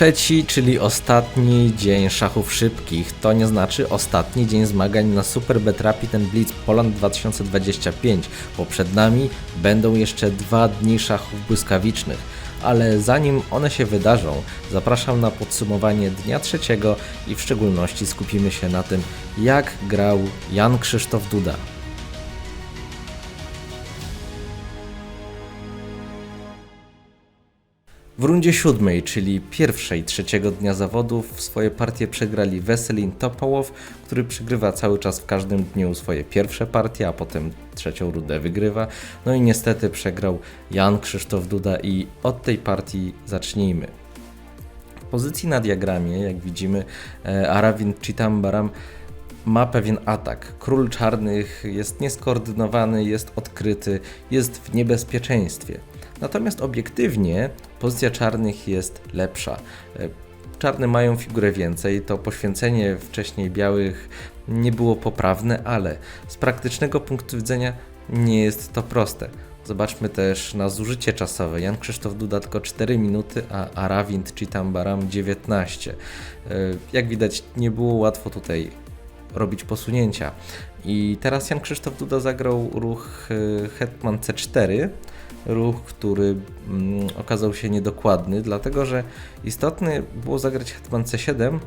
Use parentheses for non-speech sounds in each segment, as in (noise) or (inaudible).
Trzeci, czyli ostatni dzień szachów szybkich. To nie znaczy ostatni dzień zmagań na Super Bet Rapid and Blitz Poland 2025, bo przed nami będą jeszcze dwa dni szachów błyskawicznych. Ale zanim one się wydarzą, zapraszam na podsumowanie dnia trzeciego i w szczególności skupimy się na tym, jak grał Jan Krzysztof Duda. W rundzie siódmej, czyli pierwszej trzeciego dnia zawodów, swoje partie przegrali Weselin Topołow, który przegrywa cały czas w każdym dniu swoje pierwsze partie, a potem trzecią rundę wygrywa. No i niestety przegrał Jan Krzysztof Duda i od tej partii zacznijmy. W pozycji na diagramie, jak widzimy, e, Aravind Chitambaram ma pewien atak. Król czarnych jest nieskoordynowany, jest odkryty, jest w niebezpieczeństwie. Natomiast obiektywnie pozycja czarnych jest lepsza. E, Czarne mają figurę więcej, to poświęcenie wcześniej białych nie było poprawne, ale z praktycznego punktu widzenia nie jest to proste. Zobaczmy też na zużycie czasowe. Jan Krzysztof Duda tylko 4 minuty, a Aravind Chitambaram 19. E, Jak widać, nie było łatwo tutaj robić posunięcia. I teraz Jan Krzysztof Duda zagrał ruch e, Hetman C4, ruch, który mm, okazał się niedokładny, dlatego że istotne było zagrać Hetman C7,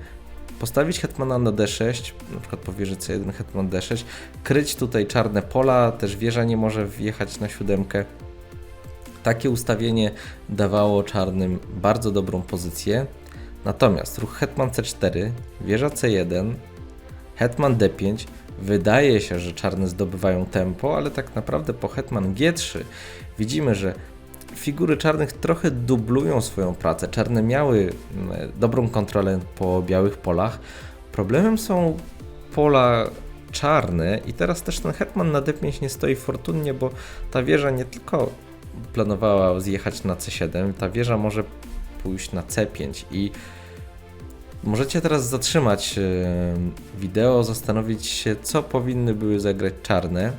postawić Hetmana na D6, na przykład po wieży C1 Hetman D6, kryć tutaj czarne pola, też wieża nie może wjechać na siódemkę. Takie ustawienie dawało czarnym bardzo dobrą pozycję. Natomiast ruch Hetman C4, wieża C1, Hetman D5. Wydaje się, że czarne zdobywają tempo, ale tak naprawdę po Hetman G3 widzimy, że figury czarnych trochę dublują swoją pracę. Czarne miały mm, dobrą kontrolę po białych polach. Problemem są pola czarne i teraz też ten hetman na d5 nie stoi fortunnie, bo ta wieża nie tylko planowała zjechać na c7, ta wieża może pójść na c5 i Możecie teraz zatrzymać e, wideo, zastanowić się, co powinny były zagrać czarne.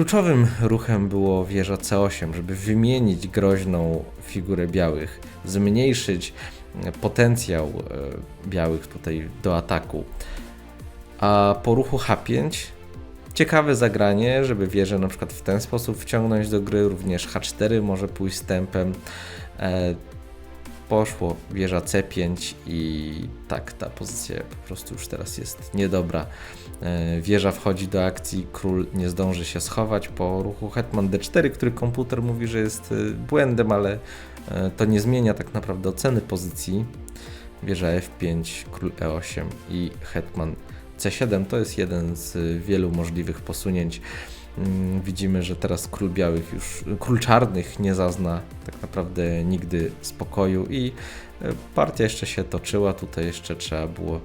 Kluczowym ruchem było wieża C8, żeby wymienić groźną figurę białych, zmniejszyć e, potencjał e, białych tutaj do ataku. A po ruchu H5 ciekawe zagranie, żeby wieżę na przykład w ten sposób wciągnąć do gry, również H4 może pójść z tempem poszło wieża C5 i tak ta pozycja po prostu już teraz jest niedobra. E, wieża wchodzi do akcji, król nie zdąży się schować po ruchu hetman D4, który komputer mówi, że jest e, błędem, ale e, to nie zmienia tak naprawdę oceny pozycji. Wieża F5, król E8 i hetman C7 to jest jeden z wielu możliwych posunięć. Mm, widzimy, że teraz król białych już, król czarnych nie zazna tak naprawdę nigdy spokoju i partia jeszcze się toczyła, tutaj jeszcze trzeba było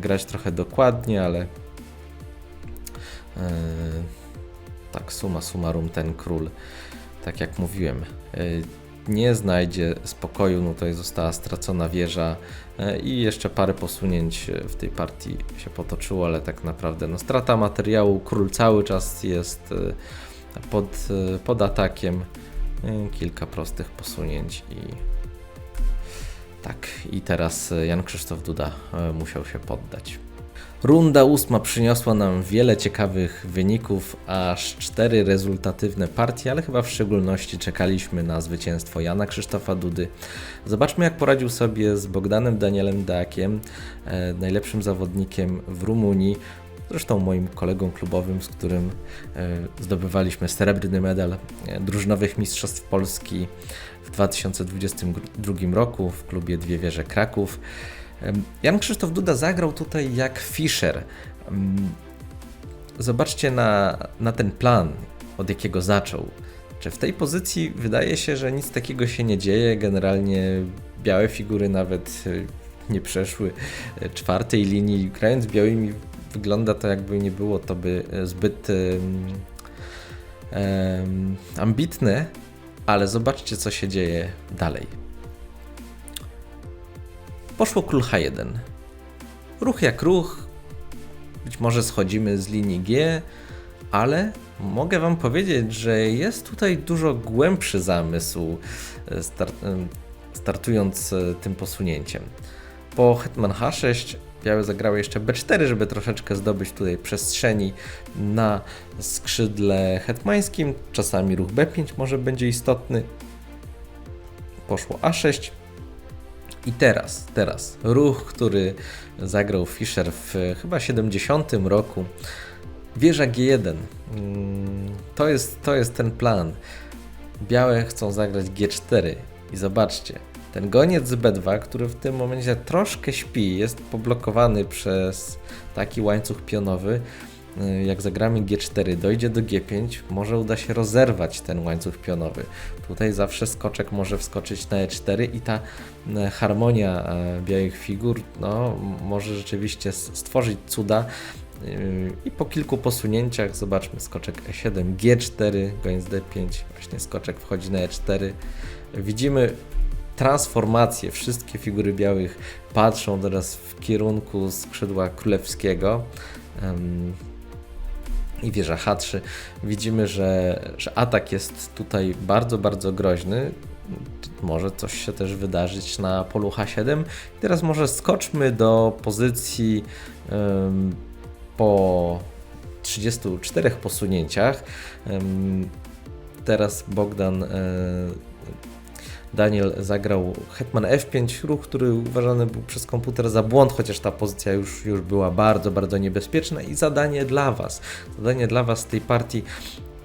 grać trochę dokładnie, ale tak suma summarum ten król, tak jak mówiłem, nie znajdzie spokoju, no tutaj została stracona wieża e, i jeszcze parę posunięć w tej partii się potoczyło, ale tak naprawdę no, strata materiału, król cały czas jest pod, pod atakiem, kilka prostych posunięć i tak, i teraz Jan Krzysztof Duda musiał się poddać. Runda ósma przyniosła nam wiele ciekawych wyników, aż cztery rezultatywne partie, ale chyba w szczególności czekaliśmy na zwycięstwo Jana Krzysztofa Dudy. Zobaczmy, jak poradził sobie z Bogdanem Danielem Dakiem, e, najlepszym zawodnikiem w Rumunii. Zresztą moim kolegą klubowym, z którym e, zdobywaliśmy srebrny medal e, drużynowych Mistrzostw Polski w 2022 roku w klubie Dwie Wieże Kraków. Jan Krzysztof Duda zagrał tutaj jak Fischer. Zobaczcie na, na ten plan, od jakiego zaczął. Czy w tej pozycji wydaje się, że nic takiego się nie dzieje. Generalnie białe figury nawet e, nie przeszły e, czwartej linii. Grając białymi wygląda to jakby nie było to by e, zbyt um, um, ambitne, ale zobaczcie co się dzieje dalej. Poszło król H1. Ruch jak ruch. Być może schodzimy z linii G, ale mogę Wam powiedzieć, że jest tutaj dużo głębszy zamysł. E, start, e, startując e, tym posunięciem. Po hetman h6 białe zagrały jeszcze b4, żeby troszeczkę zdobyć tutaj przestrzeni na skrzydle hetmańskim. Czasami ruch b5 może będzie istotny. Poszło a6. I teraz, teraz ruch, który zagrał Fischer w chyba 70 roku. Wieża G1. Mm, To jest, to jest ten plan. Białe chcą zagrać G4 i zobaczcie, ten goniec z B2, który w tym momencie troszkę śpi, jest poblokowany przez taki łańcuch pionowy. Y, Jak zagramy G4, dojdzie do G5, może uda się rozerwać ten łańcuch pionowy. Tutaj zawsze skoczek może wskoczyć na E4 i ta y, harmonia e, białych figur no, może rzeczywiście stworzyć cuda. I po kilku posunięciach zobaczmy skoczek E E7, G4, goniec D5, właśnie skoczek wchodzi na E4. Widzimy transformację. Wszystkie figury białych patrzą teraz w kierunku skrzydła królewskiego. I wieża H3. Widzimy, że, że atak jest tutaj bardzo, bardzo groźny. Może coś się też wydarzyć na polu H7. Teraz może skoczmy do pozycji po 34 posunięciach. Teraz Bogdan e, Daniel zagrał Hetman F5, ruch, który uważany był przez komputer za błąd, chociaż ta pozycja już, już była bardzo, bardzo niebezpieczna. I zadanie dla Was, zadanie dla Was tej partii,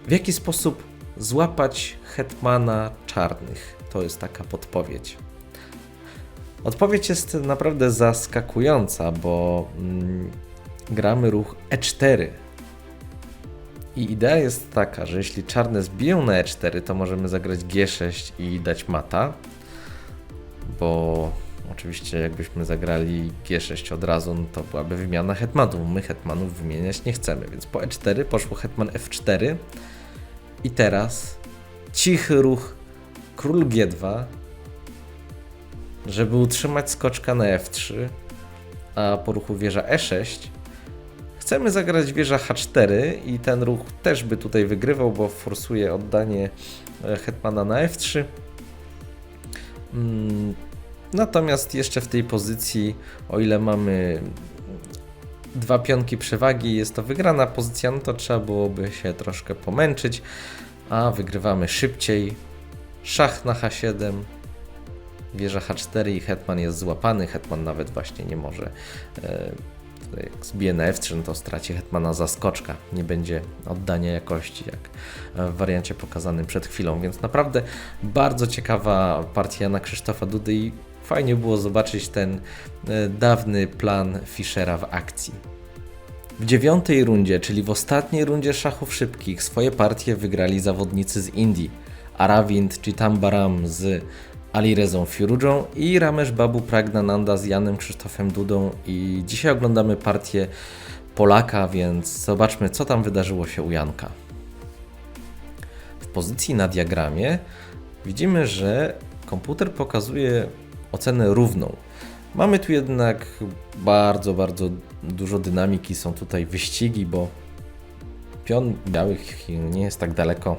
w jaki sposób złapać Hetmana czarnych. To jest taka podpowiedź. Odpowiedź jest naprawdę zaskakująca, bo mm, gramy ruch E4. I idea jest taka, że jeśli czarne zbiją na E4, to możemy zagrać G6 i dać mata, bo oczywiście jakbyśmy zagrali G6 od razu, no to byłaby wymiana hetmanów. My hetmanów wymieniać nie chcemy, więc po E4 poszło hetman F4 i teraz cichy ruch król G2, żeby utrzymać skoczka na F3, a po ruchu wieża E6 chcemy zagrać wieża H4 i ten ruch też by tutaj wygrywał, bo forsuje oddanie e, hetmana na F3. Mm, Natomiast jeszcze w tej pozycji, o ile mamy dwa pionki przewagi, jest to wygrana pozycja, no to trzeba byłoby się troszkę pomęczyć, a wygrywamy szybciej. Szach na H7, wieża H4 i hetman jest złapany. Hetman nawet właśnie nie może. Tutaj jak zbije na F3, no to straci hetmana zaskoczka. Nie będzie oddania jakości, jak w wariancie pokazanym przed chwilą. Więc naprawdę bardzo ciekawa partia Jana Krzysztofa Dudy i fajnie było zobaczyć ten e, dawny plan Fischera w akcji. W dziewiątej rundzie, czyli w ostatniej rundzie szachów szybkich, swoje partie wygrali zawodnicy z Indii. Aravind Chitambaram z Alirezą Firudżą i Ramesh Babu Pragnananda z Janem Krzysztofem Dudą i dzisiaj oglądamy partię Polaka, więc zobaczmy co tam wydarzyło się u Janka. W pozycji na diagramie widzimy, że komputer pokazuje ocenę równą. Mamy tu jednak bardzo, bardzo dużo dynamiki, są tutaj wyścigi, bo pion białych nie jest tak daleko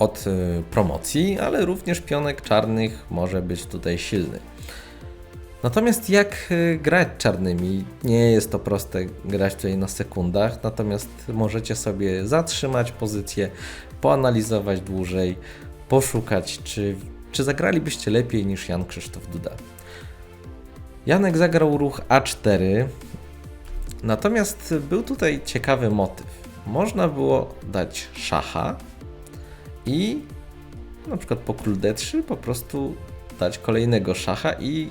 od y, promocji, ale również pionek czarnych może być tutaj silny. Natomiast jak y, grać czarnymi? Nie jest to proste grać tutaj na sekundach, natomiast możecie sobie zatrzymać pozycję, poanalizować dłużej, poszukać, czy, czy zagralibyście lepiej niż Jan Krzysztof Duda. Janek zagrał ruch A4, natomiast był tutaj ciekawy motyw. Można było dać szacha i na przykład po król D3 po prostu dać kolejnego szacha i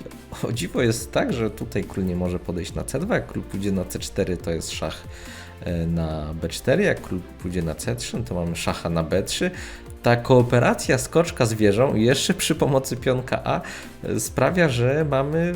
o dziwo jest tak, że tutaj król nie może podejść na C2, jak król pójdzie na C4 to jest szach e, na B4, jak król pójdzie na C3 no to mamy szacha na B3. Ta kooperacja skoczka z wieżą jeszcze przy pomocy pionka A e, sprawia, że mamy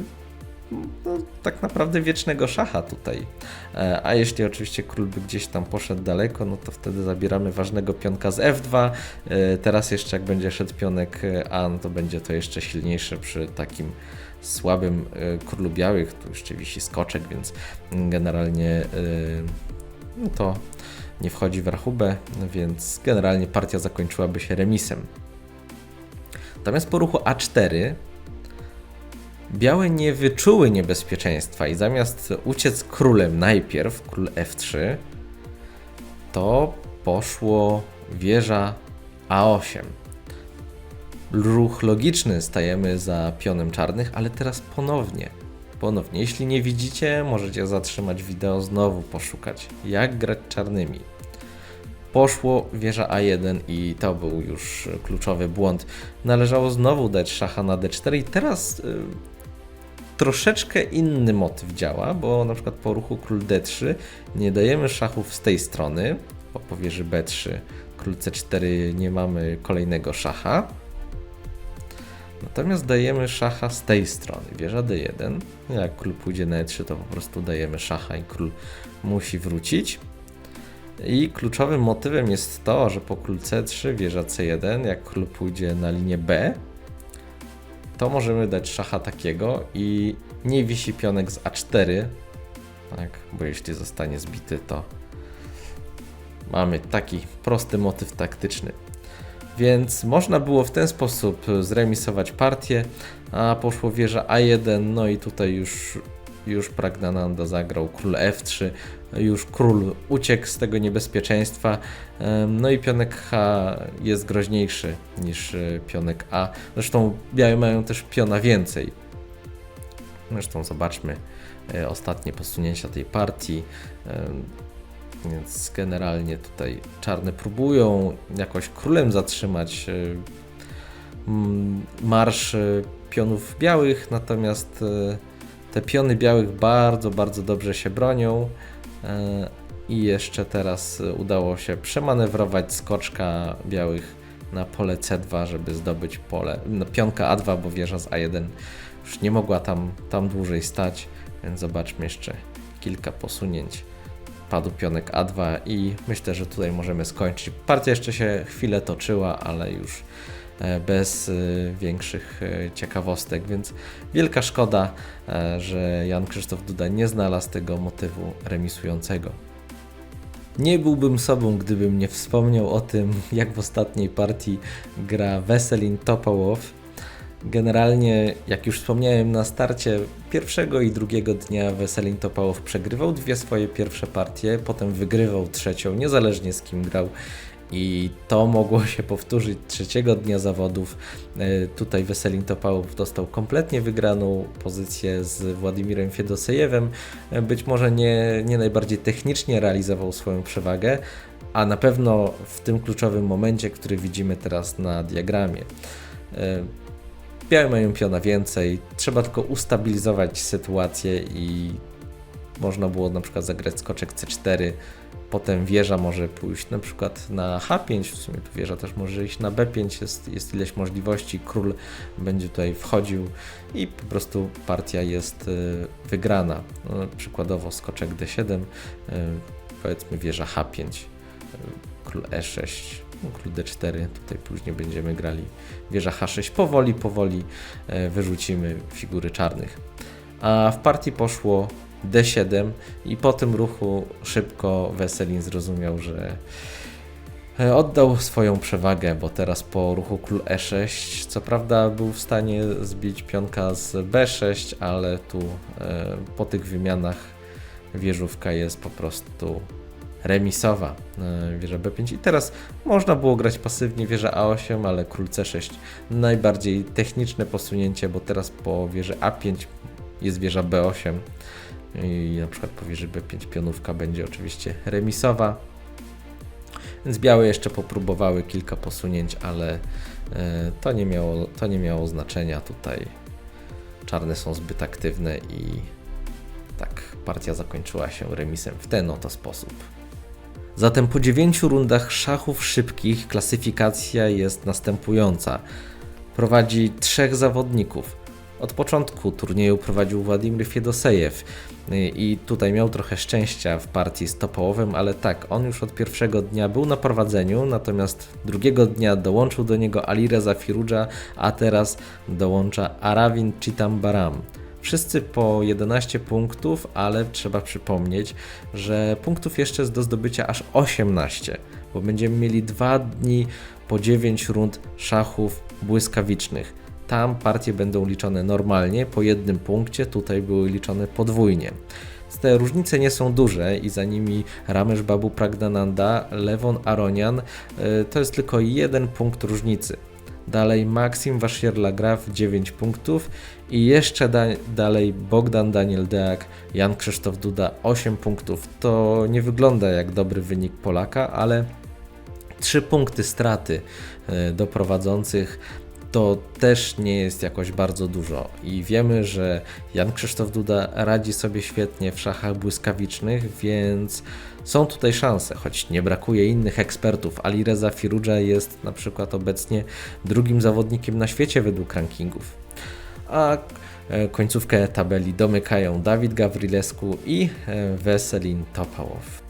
no, tak naprawdę wiecznego szacha tutaj. E, A jeśli oczywiście król by gdzieś tam poszedł daleko, no to wtedy zabieramy ważnego pionka z F2. E, Teraz jeszcze jak będzie szedł pionek e, A, no to będzie to jeszcze silniejsze przy takim słabym królu białych. Tu jeszcze wisi skoczek, więc generalnie no to nie wchodzi w rachubę, więc generalnie partia zakończyłaby się remisem. Natomiast po ruchu A4 Białe nie wyczuły niebezpieczeństwa i zamiast uciec królem najpierw, król F3, to poszło wieża A8. Ruch logiczny stajemy za pionem czarnych, ale teraz ponownie. Ponownie. Jeśli nie widzicie, możecie zatrzymać wideo, znowu poszukać, jak grać czarnymi. Poszło wieża A1 i to był już kluczowy błąd. Należało znowu dać szacha na D4 i teraz y, troszeczkę inny motyw działa, bo na przykład po ruchu król D3 nie dajemy szachów z tej strony, bo po wieży B3 król C4 nie mamy kolejnego szacha. Natomiast dajemy szacha z tej strony, wieża D1. Jak król pójdzie na E3, to po prostu dajemy szacha i król musi wrócić. I kluczowym motywem jest to, że po król C3, wieża C1, jak król pójdzie na linię B, to możemy dać szacha takiego i nie wisi pionek z A4, tak, bo jeśli zostanie zbity, to mamy taki prosty motyw taktyczny. Więc można było w ten sposób zremisować partię, a poszło wieża A1, no i tutaj już, już Pragnananda zagrał król F3, już król uciekł z tego niebezpieczeństwa, no i pionek H jest groźniejszy niż e, pionek A. Zresztą białe mają też piona więcej. Zresztą zobaczmy e, ostatnie posunięcia tej partii. Więc generalnie tutaj czarne próbują jakoś królem zatrzymać e, marsz pionów białych, natomiast te piony białych bardzo, bardzo dobrze się bronią. E, I jeszcze teraz udało się przemanewrować skoczka białych na pole C2, żeby zdobyć pole, no, pionka A2, bo wieża z A1 już nie mogła tam, tam dłużej stać, więc zobaczmy jeszcze kilka posunięć. Padł pionek A2 i myślę, że tutaj możemy skończyć. Partia jeszcze się chwilę toczyła, ale już bez e, większych e, ciekawostek, więc wielka szkoda, e, że Jan Krzysztof Duda nie znalazł tego motywu remisującego. Nie byłbym sobą, gdybym nie wspomniał o tym, (laughs) jak w ostatniej partii gra Weselin Topołow. Generalnie, jak już wspomniałem na starcie, pierwszego i drugiego dnia Weselin Topołow przegrywał dwie swoje pierwsze partie, potem wygrywał trzecią, niezależnie z kim grał. I to mogło się powtórzyć trzeciego dnia zawodów. E, Tutaj Weselin Topałow dostał kompletnie wygraną pozycję z Władimirem Fiedosejewem. E, Być może nie, nie najbardziej technicznie realizował swoją przewagę, a na pewno w tym kluczowym momencie, który widzimy teraz na diagramie. E, Białe mają piona więcej, trzeba tylko ustabilizować sytuację i można było na przykład zagrać skoczek C4, potem wieża może pójść na przykład na H5, w sumie tu wieża też może iść na B5, jest, jest ileś możliwości, król będzie tutaj wchodził i po prostu partia jest y, wygrana. No, przykładowo skoczek D7, y, powiedzmy wieża H5, y, król E6, no, król D4, tutaj później będziemy grali wieża H6, powoli, powoli wyrzucimy figury czarnych. A w partii poszło D7 i po tym ruchu szybko Weselin zrozumiał, że e, oddał swoją przewagę, bo teraz po ruchu król E6 co prawda był w stanie zbić pionka z B6, ale tu e, po tych wymianach wieżówka jest po prostu remisowa e, wieża B5 i teraz można było grać pasywnie wieża A8, ale król C6 najbardziej techniczne posunięcie, bo teraz po wieży A5 jest wieża B8 i na przykład po wieży B5 pionówka będzie oczywiście remisowa. Więc białe jeszcze popróbowały kilka posunięć, ale e, to nie miało, to nie miało znaczenia tutaj. Czarne są zbyt aktywne i tak partia zakończyła się remisem w ten oto sposób. Zatem po 9 rundach szachów szybkich klasyfikacja jest następująca. Prowadzi trzech zawodników. Od początku turnieju prowadził Władimir Fiedosejew i tutaj miał trochę szczęścia w partii z Topołowem, ale tak, on już od pierwszego dnia był na prowadzeniu, natomiast drugiego dnia dołączył do niego Alireza Firudża, a teraz dołącza Aravin Chitambaram. Wszyscy po 11 punktów, ale trzeba przypomnieć, że punktów jeszcze jest do zdobycia aż 18, bo będziemy mieli dwa dni po 9 rund szachów błyskawicznych. Tam partie będą liczone normalnie, po jednym punkcie, tutaj były liczone podwójnie. Te różnice nie są duże i za nimi Ramesh Babu Pragdananda, Lewon Aronian y, to jest tylko jeden punkt różnicy. Dalej Maxim Wasierla-Graf 9 punktów i jeszcze da dalej Bogdan Daniel Deak, Jan Krzysztof Duda 8 punktów. To nie wygląda jak dobry wynik Polaka, ale 3 punkty straty y, do prowadzących to też nie jest jakoś bardzo dużo. I wiemy, że Jan Krzysztof Duda radzi sobie świetnie w szachach błyskawicznych, więc są tutaj szanse, choć nie brakuje innych ekspertów. Ali Reza jest na przykład obecnie drugim zawodnikiem na świecie według rankingów. A e, końcówkę tabeli domykają Dawid Gawrilescu i e, Weselin Topałow.